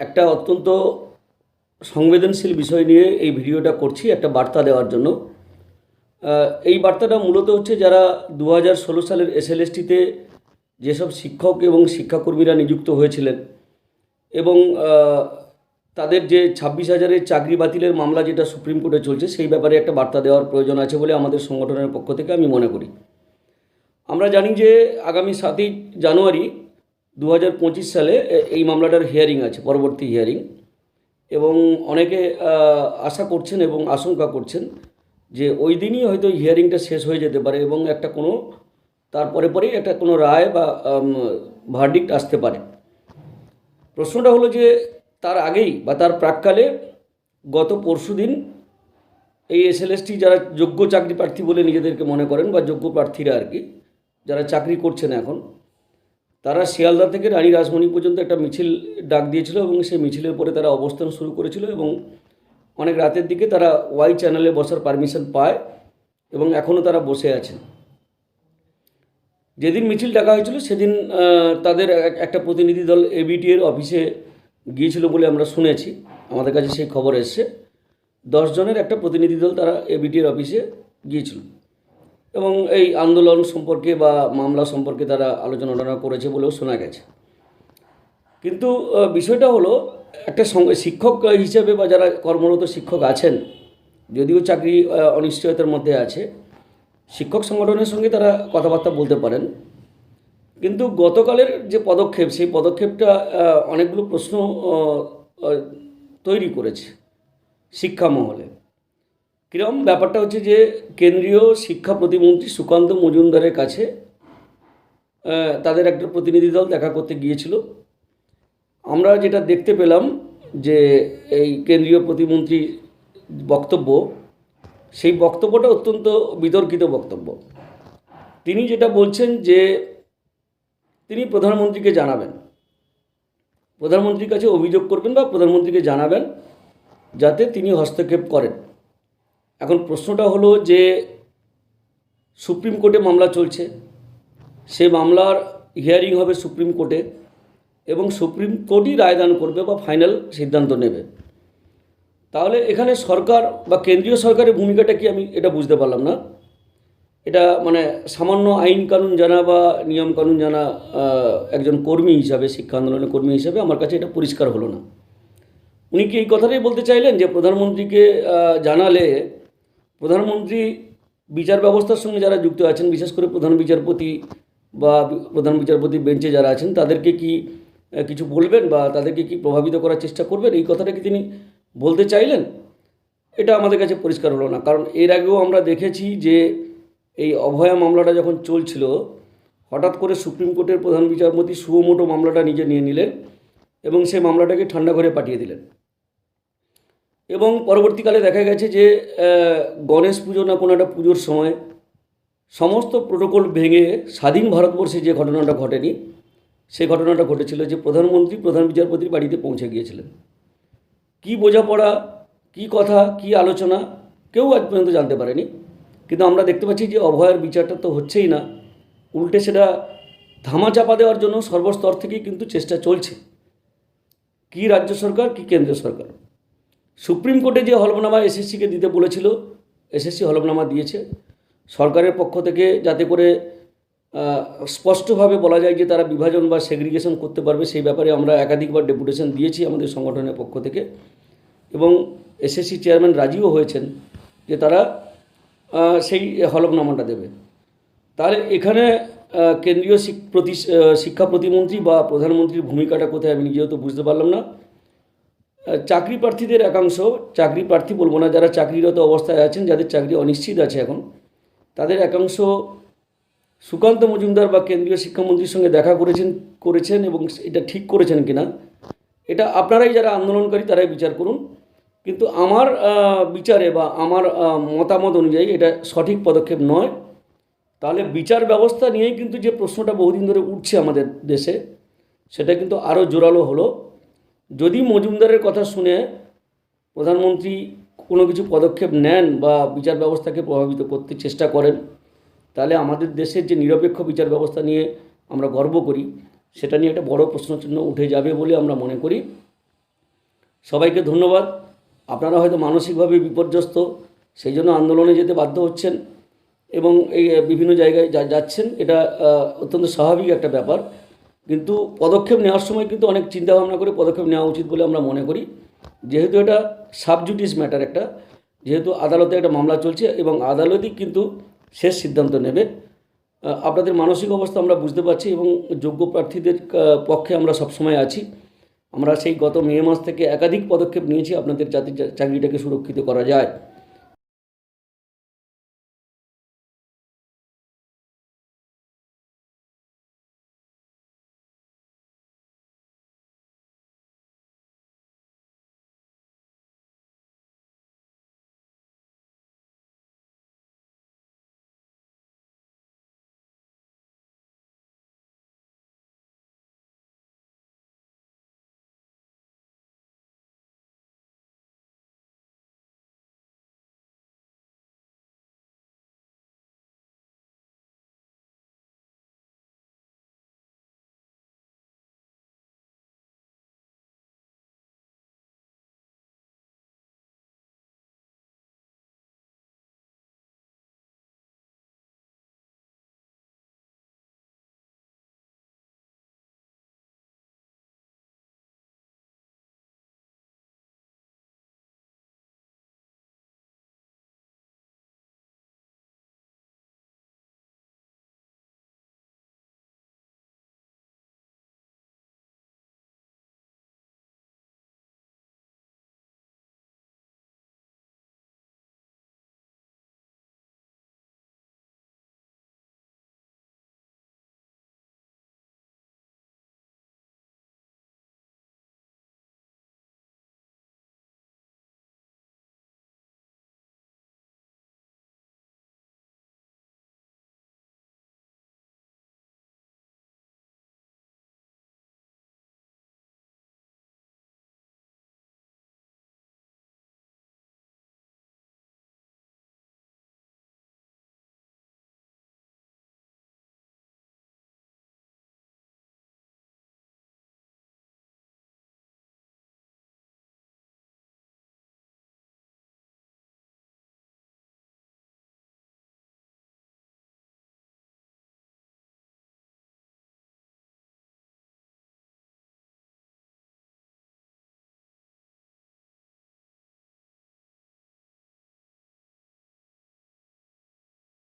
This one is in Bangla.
একটা অত্যন্ত সংবেদনশীল বিষয় নিয়ে এই ভিডিওটা করছি, একটা বার্তা দেওয়ার জন্য। এই বার্তাটা মূলত হচ্ছে যারা দু হাজার ষোলো সালের এসএলএসটিতে যেসব শিক্ষক এবং শিক্ষাকর্মীরা নিযুক্ত হয়েছিলেন এবং তাদের যে ছাব্বিশ হাজারের চাকরি বাতিলের মামলা যেটা সুপ্রিম কোর্টে চলছে, সেই ব্যাপারে একটা বার্তা দেওয়ার প্রয়োজন আছে বলে আমাদের সংগঠনের পক্ষ থেকে আমি মনে করি। আমরা জানি যে আগামী সাতই জানুয়ারি দু হাজার পঁচিশ সালে এই মামলাটার হিয়ারিং আছে, পরবর্তী হিয়ারিং এবং অনেকে আশা করছেন এবং আশঙ্কা করছেন যে ওই দিনই হয়তো হিয়ারিংটা শেষ হয়ে যেতে পারে এবং একটা কোনো তারপরে পরেই একটা কোনো রায় বা ভার্ডিক্ট আসতে পারে। প্রশ্নটা হলো যে তার আগেই বা তার প্রাককালে গত পরশুদিন এই এসএলএসটি যারা যোগ্য চাকরি প্রার্থী বলে নিজেদেরকে মনে করেন বা যোগ্য প্রার্থীরা আর কি, যারা চাকরি করছেন এখন তারা শিয়ালদা থেকে রানী রাসমণি পর্যন্ত একটা মিছিল ডাক দিয়েছিল এবং সেই মিছিলের পরে তারা অবস্থান শুরু করেছিল এবং অনেক রাতের দিকে তারা ওয়াই চ্যানেলে বসার পারমিশন পায় এবং এখনও তারা বসে আছেন। যেদিন মিছিল ডাকা হয়েছিল সেদিন তাদের এক- একটা প্রতিনিধি দল এবিটি এর অফিসে গিয়েছিল বলে আমরা শুনেছি। আমাদের কাছে সেই খবর এসছে। দশ জনের একটা প্রতিনিধি দল তারা এবিটি এর অফিসে গিয়েছিল। এবং এই আন্দোলন সম্পর্কে বা মামলা সম্পর্কে তারা আলোচনা টালোচনা করেছে বলেও শোনা গেছে। কিন্তু বিষয়টা হলো, একটা সঙ্গে শিক্ষক হিসেবে বা যারা কর্মরত শিক্ষক আছেন, যদিও চাকরি অনিশ্চয়তার মধ্যে আছে, শিক্ষক সংগঠনের সঙ্গে তারা কথাবার্তা বলতে পারেন। কিন্তু গতকালের যে পদক্ষেপ, সেই পদক্ষেপটা অনেকগুলো প্রশ্ন তৈরি করেছে শিক্ষা মহলে। কীরকম ব্যাপারটা হচ্ছে যে কেন্দ্রীয় শিক্ষা প্রতিমন্ত্রী সুকান্ত মজুমদারের কাছে তাদের একটা প্রতিনিধি দল দেখা করতে গিয়েছিল। আমরা যেটা দেখতে পেলাম যে এই কেন্দ্রীয় প্রতিমন্ত্রীর বক্তব্য, সেই বক্তব্যটা অত্যন্ত বিতর্কিত বক্তব্য। তিনি যেটা বলছেন যে তিনি প্রধানমন্ত্রীকে জানাবেন। প্রধানমন্ত্রীর কাছে অভিযোগ করবেন বা প্রধানমন্ত্রীকে জানাবেন যাতে তিনি হস্তক্ষেপ করেন। এখন প্রশ্নটা হলো যে সুপ্রিম কোর্টে মামলা চলছে সে মামলার হিয়ারিং হবে সুপ্রিম কোর্টে এবং সুপ্রিম কোর্টই রায়দান করবে বা ফাইনাল সিদ্ধান্ত নেবে। তাহলে এখানে সরকার বা কেন্দ্রীয় সরকারের ভূমিকাটা কি আমি এটা বুঝতে পারলাম না। এটা মানে সামান্য আইন কানুন জানা বা নিয়ম কানুন জানা একজন কর্মী হিসাবে, শিক্ষা আন্দোলনের কর্মী হিসাবে আমার কাছে এটা পরিষ্কার হলো না। উনি কি এই কথাটাই বলতে চাইলেন যে প্রধানমন্ত্রীকে জানালে প্রধানমন্ত্রী বিচার ব্যবস্থার সঙ্গে যারা যুক্ত আছেন, বিশেষ করে প্রধান বিচারপতি বা প্রধান বিচারপতি বেঞ্চে যারা আছেন, তাদেরকে কি কিছু বলবেন বা তাদেরকে কি প্রভাবিত করার চেষ্টা করবেন? এই কথাটা কি তিনি বলতে চাইলেন? এটা আমাদের কাছে পরিষ্কার হলো না। কারণ এর আগেও আমরা দেখেছি যে এই অভয়া মামলাটা যখন চলছিল, হঠাৎ করে সুপ্রিম কোর্টের প্রধান বিচারপতি সুমোটো মামলাটা নিজে নিয়ে নিলেন এবং সেই মামলাটাকে ঠান্ডা ঘরে পাঠিয়ে দিলেন। এবং পরবর্তীকালে দেখা গেছে যে গণেশ পুজো না কোনো একটা পুজোর সময় সমস্ত প্রোটোকল ভেঙে স্বাধীন ভারতবর্ষে যে ঘটনাটা ঘটেনি, সেই ঘটনাটা ঘটেছিল যে প্রধানমন্ত্রী, প্রধান বিচারপতির বাড়িতে পৌঁছে গিয়েছিলেন। কী বোঝাপড়া, কি কথা, কি আলোচনা, কেউ আজ পর্যন্ত জানতে পারেনি। কিন্তু আমরা দেখতে পাচ্ছি যে অভয়ের বিচারটা তো হচ্ছেই না। উল্টে সেটা ধামা চাপা দেওয়ার জন্য সর্বস্তর থেকেই কিন্তু চেষ্টা চলছে। কি রাজ্য সরকার, কি কেন্দ্রীয় সরকার? সুপ্রিম কোর্টে যে হলফনামা এসএসসিকে দিতে বলেছিল, এসএসসি হলফনামা দিয়েছে। সরকারের পক্ষ থেকে যাতে করে স্পষ্টভাবে বলা যায় যে তারা বিভাজন বা সেগ্রিগেশন করতে পারবে, সেই ব্যাপারে আমরা একাধিকবার ডেপুটেশন দিয়েছি আমাদের সংগঠনের পক্ষ থেকে। এবং এসএসসি চেয়ারম্যান রাজিও হয়েছেন যে তারা সেই হলফনামাটা দেবে। তাহলে এখানে কেন্দ্রীয় প্রতি শিক্ষা প্রতিমন্ত্রী বা প্রধানমন্ত্রীর ভূমিকাটা কোথায় আমি নিজেও তো বুঝতে পারলাম না। চাকরি প্রার্থীদের একাংশ, চাকরি প্রার্থী বলব না, যারা চাকরিরত অবস্থায় আছেন, যাদের চাকরি অনিশ্চিত আছে এখন, তাদের একাংশ সুকান্ত মজুমদার বা কেন্দ্রীয় শিক্ষামন্ত্রীর সঙ্গে দেখা করেছেন করেছেন এবং এটা ঠিক করেছেন কিনা, এটা আপনারাই যারা আন্দোলনকারী তারাই বিচার করুন। কিন্তু আমার বিচারে বা আমার মতামত অনুযায়ী এটা সঠিক পদক্ষেপ নয়। তাহলে বিচার ব্যবস্থা নিয়েই কিন্তু যে প্রশ্নটা বহুদিন ধরে উঠছে আমাদের দেশে, সেটা কিন্তু আরও জোরালো হলো। যদি মজুমদারের কথা শুনে প্রধানমন্ত্রী কোনো কিছু পদক্ষেপ নেন বা বিচার ব্যবস্থাকে প্রভাবিত করতে চেষ্টা করেন, তাহলে আমাদের দেশের যে নিরপেক্ষ বিচার ব্যবস্থা নিয়ে আমরা গর্ব করি, সেটা নিয়ে একটা বড় প্রশ্নচিহ্ন উঠে যাবে বলে আমরা মনে করি। সবাইকে ধন্যবাদ। আপনারা হয়তো মানসিকভাবে বিপর্যস্ত, সেই জন্য আন্দোলনে যেতে বাধ্য হচ্ছেন এবং এই বিভিন্ন জায়গায় যাচ্ছেন, এটা অত্যন্ত স্বাভাবিক একটা ব্যাপার। কিন্তু পদক্ষেপ নেওয়ার সময় কিন্তু অনেক চিন্তা ভাবনা করে পদক্ষেপ নেওয়া উচিত বলে আমরা মনে করি। যেহেতু এটা সাবজুডিস ম্যাটার একটা, যেহেতু আদালতে একটা মামলা চলছে এবং আদালতই কিন্তু শেষ সিদ্ধান্ত নেবে। আপনাদের মানসিক অবস্থা আমরা বুঝতে পারছি এবং যোগ্য প্রার্থীদের পক্ষে আমরা সবসময় আছি। আমরা সেই গত মে মাস থেকে একাধিক পদক্ষেপ নিয়েছি, আপনাদের চা- চাকরিটাকে সুরক্ষিত করা যায়।